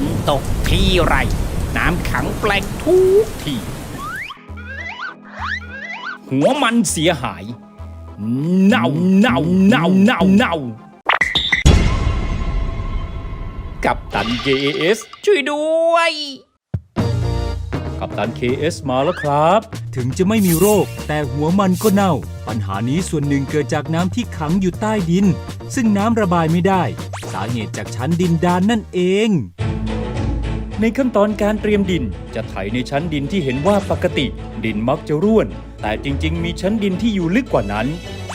นตกที่ไร น้ำขังแปลงทุกที หัวมันเสียหาย เน่าเน่าเน่าเน่าเน่ากับตัน KS ช่วยด้วย กับตัน KS มาแล้วครับ ถึงจะไม่มีโรค แต่หัวมันก็เน่า ปัญหานี้ส่วนหนึ่งเกิดจากน้ำที่ขังอยู่ใต้ดิน ซึ่งน้ำระบายไม่ได้ สาเหตุจากชั้นดินดานนั่นเอง ในขั้นตอนการเตรียมดินจะไถในชั้นดินที่เห็นว่าปกติ ดินมักจะร่วน แต่จริง ๆ มีชั้นดินที่อยู่ลึกกว่านั้น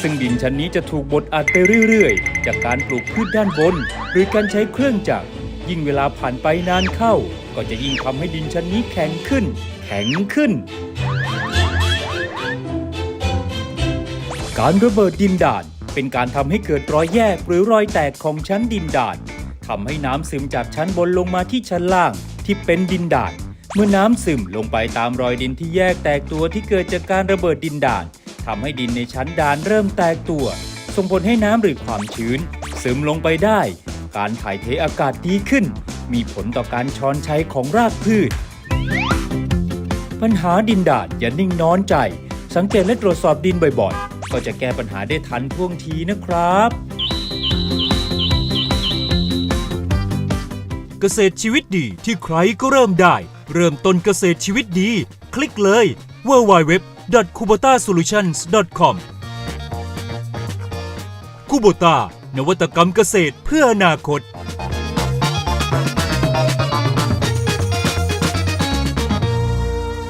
ซึ่งดินชั้นนี้จะถูกบดอัดไปเรื่อย ๆ จากการปลูกพืชด้านบน หรือการใช้เครื่องจักรยิ่งเวลาผ่านไปนานเข้า ก็จะยิ่งทำให้ดินชั้นนี้แข็งขึ้น แข็งขึ้น การระเบิดดินด่าน เป็นการทำให้เกิดรอยแยกหรือรอยแตกของชั้นดินด่านทำให้น้ำซึมจากชั้นบนลงมาที่ชั้นล่าง ที่เป็นดินด่าน เมื่อน้ำซึมลงไปตามรอยดินที่แยกแตกตัวที่เกิดจากการระเบิดดินด่านทำให้ดินในชั้นด่านเริ่มแตกตัว ส่งผลให้น้ำหรือความชื้น ซึมลงไปได้ การถ่ายเทอากาศดีขึ้น มีผลต่อการช้อนใช้ของรากพืช ปัญหาดินด่าดอย่านิ่งนอนใจ สังเกตและตรวจสอบดินบ่อยๆ ก็จะแก้ปัญหาได้ทันท่วงทีนะครับ เกษตรชีวิตดีที่ใครก็เริ่มได้ เริ่มต้นเกษตรชีวิตดี คลิกเลย www.kubotasolutions.com คูโบตานวัตกรรมเกษตรเพื่ออนาคต